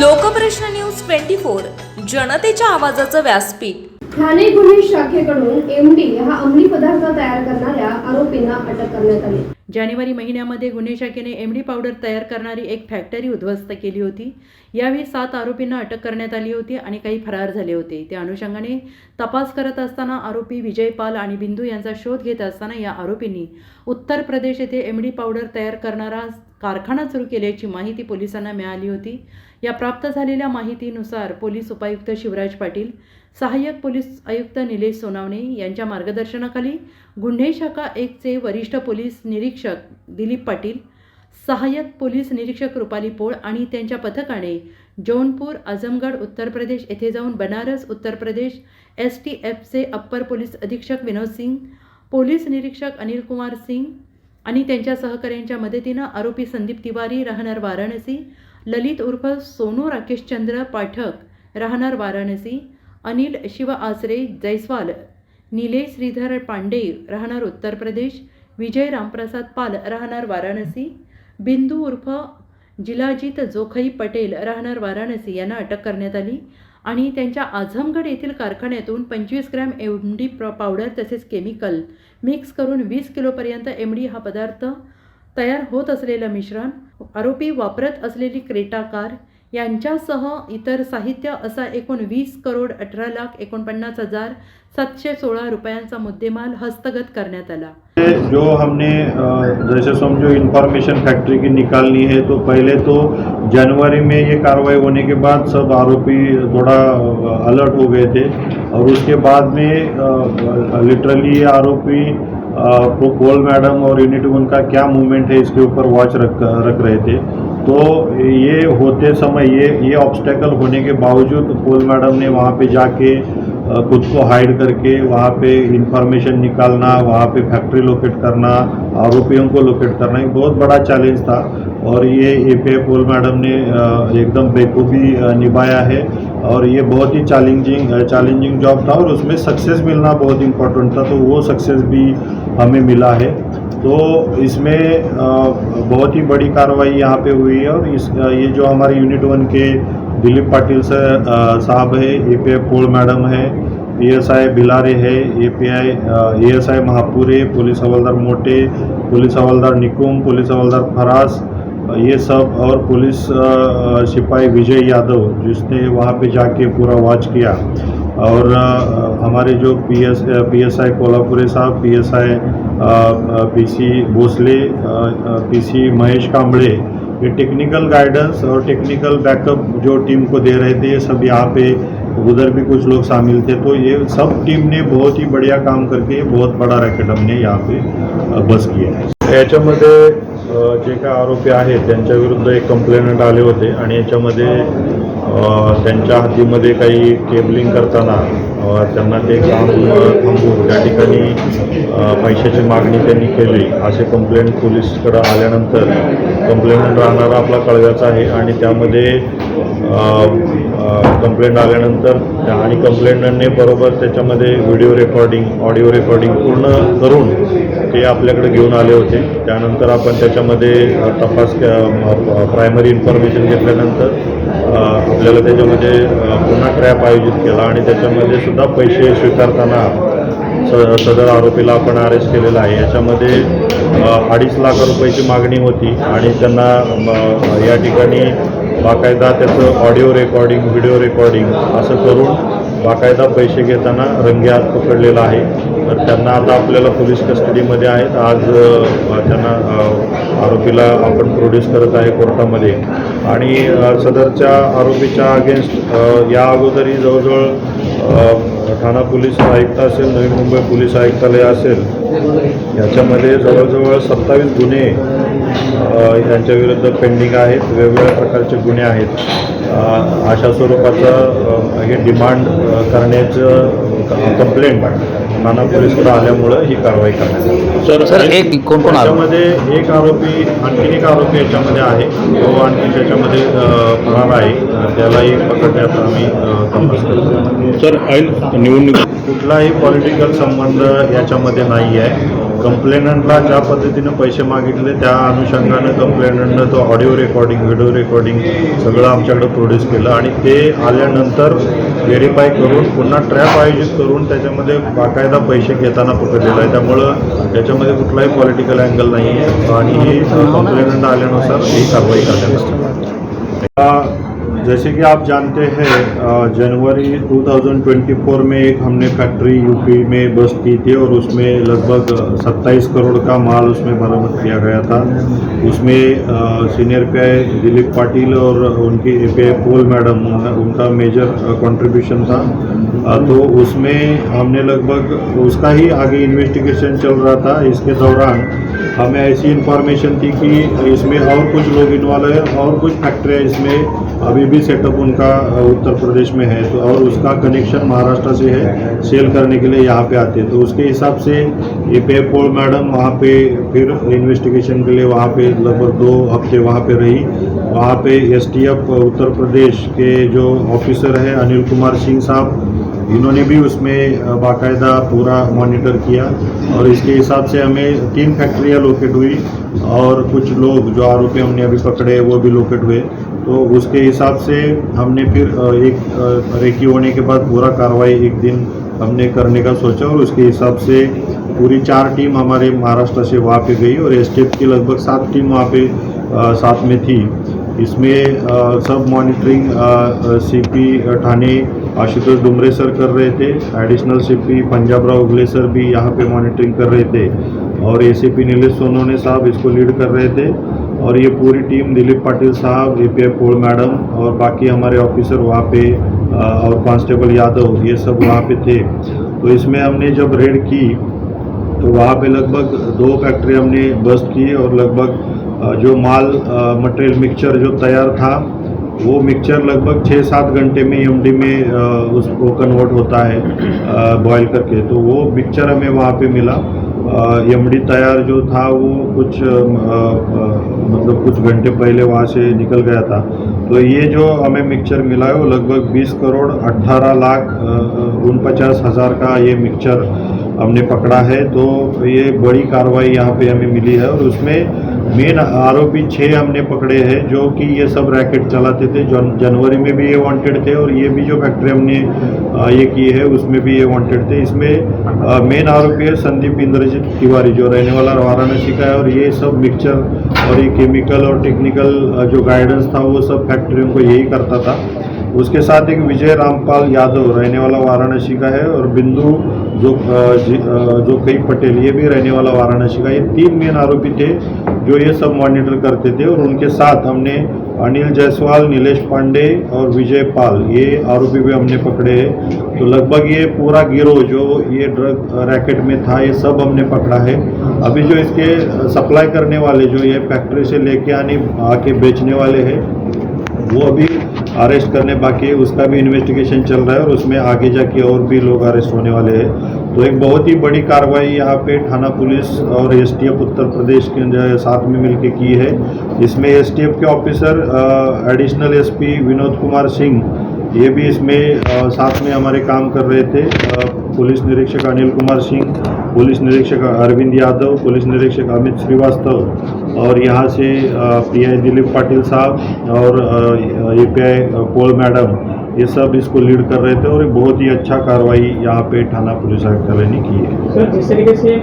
Lokprashna news twenty four जनतेच्या आवाजाचं व्यासपीठ. ठाणे गुन्हे शाखेकडून एमडी हा अंमली पदार्थ तयार करणाऱ्या आरोपींना अटक करण्यात आली. जानेवारी महिन्यामध्ये गुन्हे शाखेने एमडी पावडर तयार करणारी एक फॅक्टरी उद्ध्वस्त केली होती. यावेळी सात आरोपींना अटक करण्यात आली होती आणि काही फरार झाले होते. त्या अनुषंगाने तपास करत असताना आरोपी विजय पाल आणि बिंदू यांचा शोध घेत असताना या आरोपींनी उत्तर प्रदेश येथे एमडी पावडर तयार करणारा कारखाना सुरू केल्याची माहिती पोलिसांना मिळाली होती. या प्राप्त झालेल्या माहितीनुसार पोलीस उपायुक्त शिवराज पाटील सहाय्यक पोलीस आयुक्त निलेश सोनावणे यांच्या मार्गदर्शनाखाली गुन्हे शाखा एकचे वरिष्ठ पोलीस निरीक्षक दिलीप पाटील सहाय्यक पोलीस निरीक्षक रुपाली पोळ आणि त्यांच्या पथकाने जौनपूर आझमगड उत्तर प्रदेश येथे जाऊन बनारस उत्तर प्रदेश एस टी एफचे अप्पर पोलीस अधीक्षक विनोद सिंग पोलीस निरीक्षक अनिल कुमार सिंग आणि त्यांच्या सहकाऱ्यांच्या मदतीनं आरोपी संदीप तिवारी राहणार वाराणसी ललित उर्फ सोनू राकेशचंद्र पाठक राहणार वाराणसी अनिल शिव आसरे जैस्वाल निलेश श्रीधर पांडे राहणार उत्तर प्रदेश विजय रामप्रसाद पाल राहणार वाराणसी बिंदू उर्फ जिलाजीत जोखई पटेल राहणार वाराणसी यांना अटक करण्यात आली. आणि त्यांच्या आझमगड येथील कारखान्यातून पंचवीस ग्रॅम एम डी पावडर तसेच केमिकल मिक्स करून वीस किलोपर्यंत एम डी हा पदार्थ तयार होत असलेलं मिश्रण आरोपी वापरत असलेली क्रेटा कार यांच्यासह इतर साहित्य असा एकूण वीस करोड अठरा लाख एकोणपन्नास हजार सातशे सोळा रुपयांचा मुद्देमाल हस्तगत करण्यात आला. जो हमने जैसे समझो इन्फॉर्मेशन फैक्ट्री की निकालनी है तो पहले तो जनवरी में ये कार्रवाई होने के बाद सब आरोपी थोड़ा अलर्ट हो गए थे। और उसके बाद में लिटरली ये आरोपी अ, पोल मैडम और यूनिट वन का क्या मूवमेंट है इसके ऊपर वॉच रख रख रहे थे। तो ये होते समय ये ये ऑब्स्टेकल होने के बावजूद पोल मैडम ने वहाँ पे जाके खुद को हाइड करके वहाँ पे इंफॉर्मेशन निकालना, वहाँ पे फैक्ट्री लोकेट करना, आरोपियों को लोकेट करना एक बहुत बड़ा चैलेंज था। और ये ए पी पोल मैडम ने एकदम बेखूबी निभाया है। और ये बहुत ही चैलेंजिंग चैलेंजिंग जॉब था और उसमें सक्सेस मिलना बहुत इम्पोर्टेंट था तो वो सक्सेस भी हमें मिला है। तो इसमें बहुत ही बड़ी कार्रवाई यहाँ पे हुई है और इस ये जो हमारे यूनिट वन के दिलीप पाटिल साहब है A P I Pol madam है पी एस आई बिलारे है A P I A S I Mahapure, police havildar Mote, police हवलदार निकुम, पुलिस हवलदार फरास ये सब और पुलिस सिपाही विजय यादव जिसने वहाँ पे जाके पूरा वॉच किया। और हमारे जो P S P S I Kolhapure Saheb P S I P C Bhosle P C Mahesh Kambade ये टेक्निकल गाइडेंस और टेक्निकल बैकअप जो टीम को दे रहे थे, ये सब यहाँ पे, उधर भी कुछ लोग शामिल थे। तो ये सब टीम ने बहुत ही बढ़िया काम करके, बहुत बड़ा रैकेट हमने यहाँ पे बस किया है। याच्यामध्ये जे काय आरोपी त्यांच्या विरुद्ध एक कंप्लेंट आले होते आणि त्यांच्या हातीमध्ये काही केबलिंग करताना त्यांना ते काम थांबवून त्या ठिकाणी पैशाची मागणी त्यांनी केली. असे कंप्लेंट पोलीसकडं आल्यानंतर कंप्लेंट राहणारा आपला कळव्याचा आहे आणि त्यामध्ये कंप्लेंट आल्यानंतर आणि कंप्लेंटने बरोबर त्याच्यामध्ये व्हिडिओ रेकॉर्डिंग ऑडिओ रेकॉर्डिंग पूर्ण करून ते आपल्याकडे घेऊन आले होते. त्यानंतर आपण त्याच्यामध्ये तपास प्रायमरी इन्फॉर्मेशन घेतल्यानंतर आपल्याला त्याच्यामध्ये पुन्हा ट्रॅप आयोजित केला आणि त्याच्यामध्ये सुद्धा पैसे स्वीकारताना स सदर आरोपीला आपण अरेस्ट केलेला आहे. याच्यामध्ये अडीच लाख रुपयाची मागणी होती आणि त्यांना या ठिकाणी बाकायदा त्याचं ऑडिओ रेकॉर्डिंग व्हिडिओ रेकॉर्डिंग असं करून बाकायदा पैसे घेताना रंगेहात पकडलेला आहे. तर त्यांना आता आपल्याला पोलीस कस्टडीमध्ये आहेत. आज त्यांना आरोपीला आपण प्रोड्यूस करत आहे कोर्टामध्ये. आणि सदरच्या आरोपीच्या अगेन्स्ट या अगोदरही जवळजवळ ठाणा पोलीस आयुक्त असेल नवी मुंबई पोलीस आयुक्तालय असेल याच्यामध्ये जवळजवळ सत्तावीस गुन्हे अ, यांच्या विरुद्ध पेंडिंग आहेत वेगवेगळ्या प्रकारचे गुन्हे आहेत. अशा स्वरूपाचं हे डिमांड करण्याचं कंप्लेंट ठाणा पोलीसकडे आल्यामुळं ही कारवाई करण्यात सर सर एक कोण कोण आरोप त्याच्यामध्ये एक आरोपी आणखीन एक आरोपी याच्यामध्ये आहे. तो आणखी त्याच्यामध्ये फरार आहे. त्यालाही पकडण्यात आम्ही तपास करतो. सर निवडणूक कुठलाही पॉलिटिकल संबंध याच्यामध्ये नाही आहे कंप्लेनंटला ज्या पद्धतीनं पैसे मागितले त्या अनुषंगानं कंप्लेनंटनं तो ऑडिओ रेकॉर्डिंग व्हिडिओ रेकॉर्डिंग सगळं आमच्याकडे प्रोड्यूस केलं आणि ते आल्यानंतर व्हेरीफाय करून पुन्हा ट्रॅप आयोजित करून त्याच्यामध्ये बाकायदा पैसे घेताना पकडलेलं आहे. त्यामुळं त्याच्यामध्ये कुठलाही पॉलिटिकल अँगल नाही आहे आणि कंप्लेनंट आल्यानुसार ही कारवाई करण्यात आली. जैसे कि आप जानते हैं जनवरी 2024 में एक हमने फैक्ट्री यूपी में बस्ट की थी और उसमें लगभग 27 करोड़ का माल उसमें बरामद किया गया था। उसमें सीनियर पी दिलीप पाटिल और उनकी ए पी पोल मैडम उनका, मेजर कंट्रीब्यूशन था। तो उसमें हमने लगभग उसका ही आगे इन्वेस्टिगेशन चल रहा था। इसके दौरान हमें ऐसी इंफॉर्मेशन थी कि इसमें और कुछ लोग इन्वॉल्व है और कुछ फैक्ट्रियाँ इसमें अभी भी सेटअप उनका उत्तर प्रदेश में है तो और उसका कनेक्शन महाराष्ट्र से है सेल करने के लिए यहाँ पे आते हैं। तो उसके हिसाब से ये पे पोल मैडम वहाँ पे फिर इन्वेस्टिगेशन के लिए वहाँ पे लगभग दो हफ़्ते वहाँ पे रही। वहाँ पे एसटीएफ उत्तर प्रदेश के जो ऑफिसर है, अनिल कुमार सिंह साहब, इन्होंने भी उसमें बाकायदा पूरा मॉनिटर किया। और इसके हिसाब से हमें तीन फैक्ट्रियाँ लोकेट हुई, और कुछ लोग जो आरोपी हमने अभी पकड़े वो भी लोकेट हुए। तो उसके हिसाब से हमने फिर एक रेकी होने के बाद पूरा कार्रवाई एक दिन हमने करने का सोचा और उसके हिसाब से पूरी चार टीम हमारे महाराष्ट्र से वहाँ पे गई और एसटीएफ की लगभग सात टीम वहाँ पे साथ में थी। इसमें सब monitoring CP Thane, Ashutosh Dumre sir कर रहे थे। Additional CP Panjabrao Ugle sir भी यहाँ पे मॉनिटरिंग कर रहे थे। और एसीपी नीलेश सोनोने साहब इसको लीड कर रहे थे। और ये पूरी टीम दिलीप पाटिल साहब ए पी पोल मैडम और बाकी हमारे ऑफिसर वहाँ पे और कांस्टेबल यादव, ये सब वहाँ पे थे। तो इसमें हमने जब रेड की तो वहाँ पे लगभग दो फैक्ट्री हमने बस्ट की और लगभग जो माल मटेरियल मिक्सचर जो तैयार था, वो मिक्सचर लगभग छः सात घंटे में एमडी में उसको कन्वर्ट होता है बॉईल करके। तो वो मिक्सचर हमें वहाँ पे मिला। एम तैयार जो था वो कुछ मतलब कुछ घंटे पहले वहाँ से निकल गया था। तो ये जो हमें मिक्सचर मिला है वो लगभग 20 करोड़ 18 लाख उनपचास हज़ार का ये मिक्सचर हमने पकड़ा है तो ये बड़ी कार्रवाई यहाँ पे हमें मिली है और उसमें मेन आरोपी छः हमने पकड़े हैं जो कि ये सब रैकेट चलाते थे। जन, जनवरी में भी ये वांटेड थे और ये भी जो फैक्ट्री हमने ये की है उसमें भी ये वांटेड थे। इसमें मेन आरोपी है संदीप इंद्रजीत तिवारी जो रहने वाला वाराणसी का है और ये सब मिक्सचर और ये केमिकल और टेक्निकल जो गाइडेंस था वो सब फैक्ट्रियों को यही करता था। उसके साथ एक विजय रामपाल यादव रहने वाला वाराणसी का है और बिंदु, जो जी- कई पटेल ये भी रहने वाला वाराणसी का, ये तीन मेन आरोपी थे जो ये सब मॉनिटर करते थे और उनके साथ हमने अनिल जायसवाल, नीलेश पांडे और विजय पाल, ये आरोपी भी हमने पकड़े तो लगभग ये पूरा गिरोह जो ये ड्रग रैकेट में था, ये सब हमने पकड़ा है। अभी जो इसके सप्लाई करने वाले जो ये फैक्ट्री से लेके आने, आके बेचने वाले हैं वो अभी अरेस्ट करने बाकी है, उसका भी इन्वेस्टिगेशन चल रहा है और उसमें आगे जाके और भी लोग अरेस्ट होने वाले हैं। तो एक बहुत ही बड़ी कार्रवाई यहाँ पे थाना पुलिस और एसटीएफ उत्तर प्रदेश के साथ में मिलकर की है। इसमें एसटीएफ के officer additional SP Vinod Kumar Singh ये भी इसमें आ, साथ में हमारे काम कर रहे थे पुलिस निरीक्षक अनिल कुमार सिंह पुलिस निरीक्षक अरविंद यादव पुलिस निरीक्षक अमित श्रीवास्तव और यहाँ से पीआई दिलीप पाटिल साहब और A P I Kol madam ये सब इसको लीड कर रहे थे और एक बहुत ही अच्छा कार्रवाई यहाँ पे थाना पुलिस आयुक्तालय ने की है।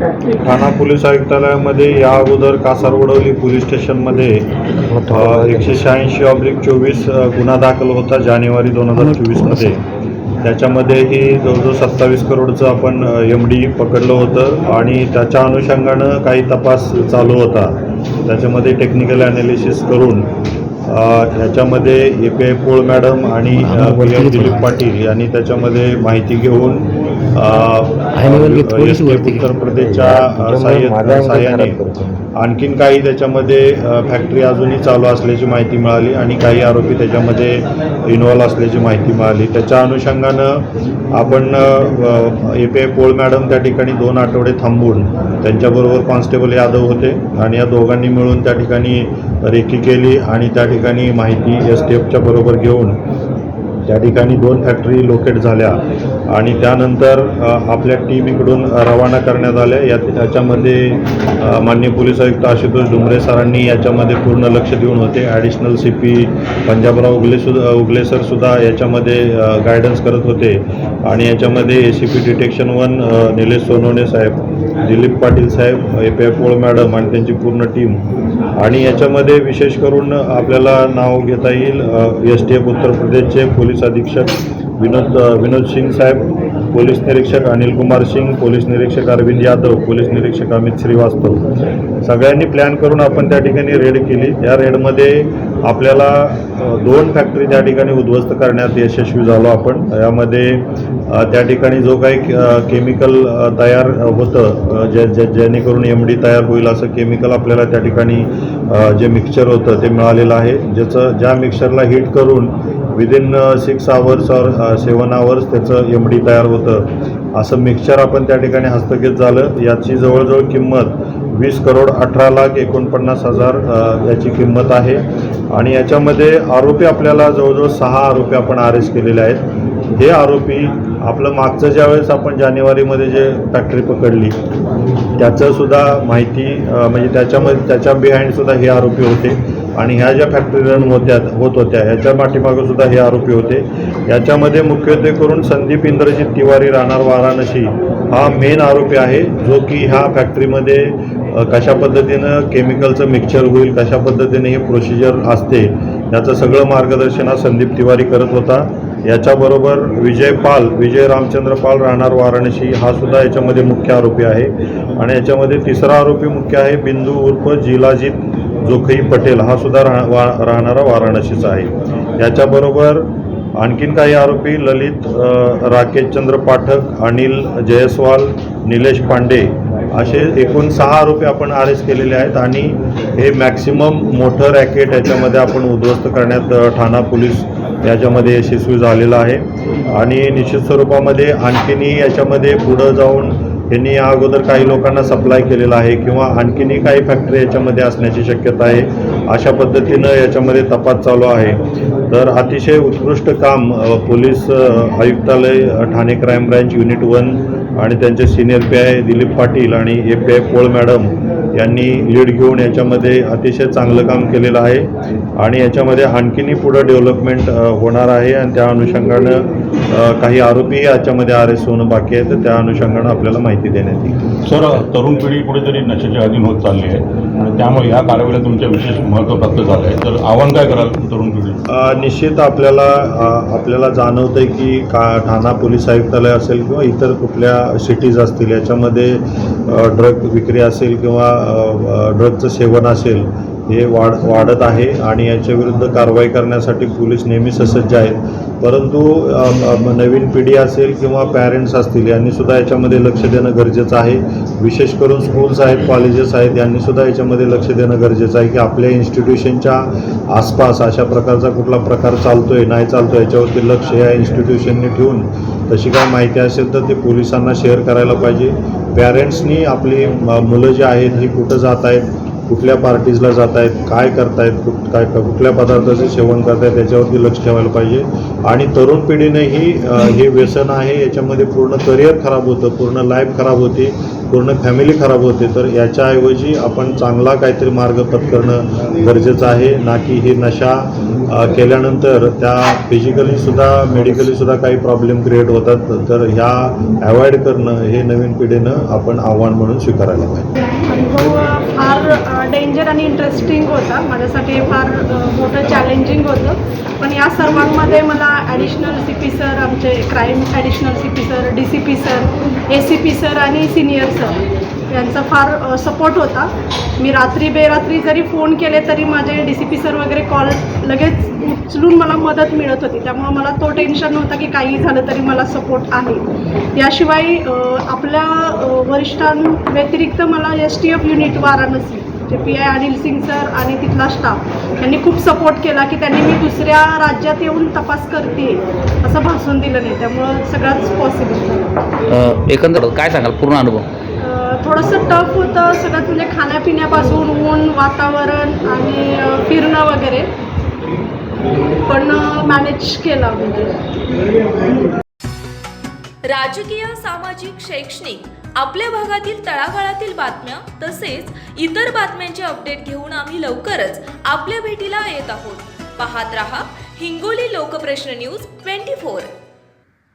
फैक्ट्री ठाणा पोलीस आयुक्तालयामध्ये या अगोदर कासारवडवली पोलीस स्टेशनमध्ये एकशे शहाऐंशी ऑब्लिक चोवीस गुन्हा दाखल होता जानेवारी दोन हजार चोवीसमध्ये. त्याच्यामध्येही जवळजवळ सत्तावीस करोडचं आपण एम डी पकडलं होतं आणि त्याच्या अनुषंगानं काही तपास चालू होता. त्याच्यामध्ये टेक्निकल ॲनालिसिस करून ह्याच्यामध्ये A P I Pol madam आणि दिलीप पाटील यांनी त्याच्यामध्ये माहिती घेऊन उत्तर प्रदेशच्या सहाय्याने आणखीन काही त्याच्यामध्ये फॅक्टरी अजूनही चालू असल्याची माहिती मिळाली आणि काही आरोपी त्याच्यामध्ये इन्व्हॉल्व असल्याची माहिती मिळाली. त्याच्या अनुषंगानं आपण A P I Pol madam त्या ठिकाणी दोन आठवडे थांबून त्यांच्याबरोबर कॉन्स्टेबल यादव होते आणि या दोघांनी मिळून त्या ठिकाणी रेकी केली आणि त्या ठिकाणी माहिती एस टी एफच्या बरोबर घेऊन त्या ठिकाणी दोन फॅक्टरी लोकेट झाल्या आणि त्यानंतर आपल्या टीम इकडून रवाना करण्यात आल्या. या याच्यामध्ये मान्य माननीय पोलीस आयुक्त आशुतोष डुमरे सरांनी याच्यामध्ये पूर्ण लक्ष देऊन होते. Additional C P Panjabrao Ugle सुद्धा उगले सरसुद्धा याच्यामध्ये गायडन्स करत होते. आणि याच्यामध्ये A C P detection one Nilesh Sonawane साहेब दिलीप पाटील साहेब ए पी पोळ मॅडम आणि त्यांची पूर्ण टीम आणि याच्यामध्ये विशेष करून आपल्याला नाव घेता येईल एस टी एफ उत्तर प्रदेशचे पोलीस अधीक्षक विनोद विनोद सिंग साहेब पोलीस निरीक्षक अनिल कुमार सिंग पोलीस निरीक्षक अरविंद यादव पोलीस निरीक्षक अमित श्रीवास्तव. सगळ्यांनी प्लॅन करून आपण त्या ठिकाणी रेड केली. त्या रेडमध्ये आपल्याला दोन फॅक्टरी त्या ठिकाणी उद्ध्वस्त करण्यात यशस्वी झालो आपण. यामध्ये त्या ठिकाणी जो काही केमिकल तयार होतं जे जे जेणेकरून एम डी तयार होईल असं केमिकल आपल्याला त्या ठिकाणी जे मिक्सचर होतं ते मिळालेलं आहे. ज्याचं ज्या मिक्सचरला हीट करून विदिन सिक्स आवर्स और सेवन आवर्स त्याचं एम डी तयार होतं. असं मिक्सचर आपण त्या ठिकाणी हस्तगत झालं. याची जवळजवळ किंमत वीस करोड अठरा लाख एकोणपन्नास हजार याची किंमत आहे. आणि याच्यामध्ये आरोपी आपल्याला जवळजवळ सहा आरोपी आपण अरेस्ट केलेले आहेत. हे आरोपी आपलं मागचं ज्यावेळेस आपण जानेवारीमध्ये जे फॅक्टरी पकडली त्याचंसुद्धा माहिती म्हणजे त्याच्यामध्ये त्याच्या बिहाइंडसुद्धा हे आरोपी होते आणि ह्या ज्या फॅक्टरी रन होत्या होत होत्या ह्याच्या पाठीमागंसुद्धा हे आरोपी होते. याच्यामध्ये मुख्यत्वे करून संदीप इंद्रजित तिवारी राहणार वाराणसी हा मेन आरोपी आहे जो की ह्या फॅक्टरीमध्ये कशा पद्धतीनं केमिकलचं मिक्सचर होईल कशा पद्धतीने ही प्रोसिजर असते याचं सगळं मार्गदर्शन हा संदीप तिवारी करत होता. याच्याबरोबर विजय पाल विजय रामचंद्र पाल राहणार वाराणसी हा सुद्धा याच्यामध्ये मुख्य आरोपी आहे. आणि याच्यामध्ये तिसरा आरोपी मुख्य आहे बिंदू उर्फ जिलाजीत जोखई पटेल हा सुद्धा राह वा राहणारा वाराणसीचा आहे. याच्याबरोबर आणखीन काही आरोपी ललित राकेशचंद्र पाठक अनिल जयस्वाल निलेश पांडे असे एकूण सहा आरोपी आपण अरेस्ट केलेले आहेत आणि हे मॅक्सिमम मोठं रॅकेट याच्यामध्ये आपण उद्ध्वस्त करण्यात ठाणा पोलीस याच्यामध्ये यशस्वी झालेलं आहे. आणि निश्चित स्वरूपामध्ये आणखीनही याच्यामध्ये पुढं जाऊन यांनी या अगोदर काही लोकांना सप्लाय केलेला आहे किंवा आणखीनही काही फॅक्टरी याच्यामध्ये असण्याची शक्यता आहे. अशा पद्धतीनं याच्यामध्ये तपास चालू आहे. तर अतिशय उत्कृष्ट काम पोलीस आयुक्तालय Thane crime branch unit one आणि त्यांचे senior P I Dilip Patil आणि A P I Pol madam यांनी लीड घेऊन याच्यामध्ये अतिशय चांगलं काम केलेलं आहे. आणि याच्यामध्ये आणखीनही पुढं डेव्हलपमेंट होणार आहे. आणि त्या अनुषंगानं काही आरोपी याच्यामध्ये अरेस्ट होणं बाकी आहे तर त्या अनुषंगानं आपल्याला माहिती देण्यात येईल. सर तरुण पिढी कुठेतरी नशेच्या अधीन होत चालली आहे. आणि त्यामुळे या कारवाईला तुमच्या विशेष महत्त्व प्राप्त झालं आहे. तर आव्हान काय कराल तरुण पिढी? निश्चित आपल्याला आपल्याला जाणवतं आहे की का ठाणा पोलीस आयुक्तालय असेल किंवा इतर कुठल्या सिटीज असतील याच्यामध्ये ड्रग विक्री असेल किंवा ड्रगचं सेवन असेल हे वाढ वाढत आहे. आणि याच्या विरुद्ध कारवाई करण्यासाठी पोलीस नेहमी ससज्ज आहेत. परंतु नवीन पिढी असेल किंवा पॅरेंट्स असतील यांनीसुद्धा याच्यामध्ये लक्ष देणं गरजेचं आहे. विशेष करून स्कूल्स आहेत कॉलेजेस आहेत यांनीसुद्धा याच्यामध्ये लक्ष देणं गरजेचं आहे की आपल्या इन्स्टिट्यूशनच्या आसपास अशा प्रकारचा कुठला प्रकार चालतो आहे नाही चालतो याच्यावरती लक्ष या इन्स्टिट्यूशनने ठेवून. तशी काय माहिती असेल तर ते पोलिसांना शेअर करायला पाहिजे. पॅरेंट्सनी आपली मुलं जी आहेत ही कुठं जात आहेत कुठल्या पार्टीजला जात आहेत काय करतायत कुठ काय कुठल्या पदार्थाचे सेवन करतायत याच्यावरती लक्ष ठेवायला पाहिजे. आणि तरुण पिढीनेही हे व्यसन आहे याच्यामध्ये पूर्ण करिअर खराब होतं पूर्ण लाईफ खराब होते पूर्ण फॅमिली खराब होते. तर याच्याऐवजी आपण चांगला काहीतरी मार्ग पत्करणं गरजेचं आहे. ना की हे नशा केल्यानंतर त्या फिजिकली सुद्धा मेडिकली सुद्धा काही प्रॉब्लेम क्रिएट होतात. तर ह्या अवॉइड करणं हे नवीन पिढीनं आपण आव्हान म्हणून स्वीकारायला पाहिजे. फार डेंजर आणि इंटरेस्टिंग होता. माझ्यासाठी फार मोठं चॅलेंजिंग होतं. पण या सर्वांमध्ये मला ॲडिशनल सी पी सर आमचे crime additional C P sir D C P sir A C P sir आणि सिनियर सर यांचा फार सपोर्ट होता. मी रात्री बेरात्री जरी फोन केले तरी माझे डी सी पी सर वगैरे कॉल लगेच उचलून मला मदत मिळत होती. त्यामुळं मला तो टेन्शन नव्हता की काही झालं तरी मला सपोर्ट आहे. याशिवाय आपल्या वरिष्ठांव्यतिरिक्त मला S T F unit Varanasi जे P I Anil Singh sir आणि तिथला स्टाफ यांनी खूप सपोर्ट केला की त्यांनी मी दुसऱ्या राज्यात येऊन तपास करते असं भासून दिलं नाही. त्यामुळं सगळ्याच पॉसिबल झालं. एकंदर काय सांगाल? पूर्ण अनुभव. थोडंसं टफ होतं सगळ्यात म्हणजे खाण्यापिण्यापासून ऊन वातावरण आणि फिरणं वगैरे. पण मॅनेज केला म्हणजे राजकीय सामाजिक शैक्षणिक आपल्या भागातील तळागाळातील बातम्या तसेच इतर बातम्यांचे अपडेट घेऊन आम्ही लवकरच आपल्या भेटीला येत आहोत. पाहत रहा Hingoli Lokprashna news twenty four.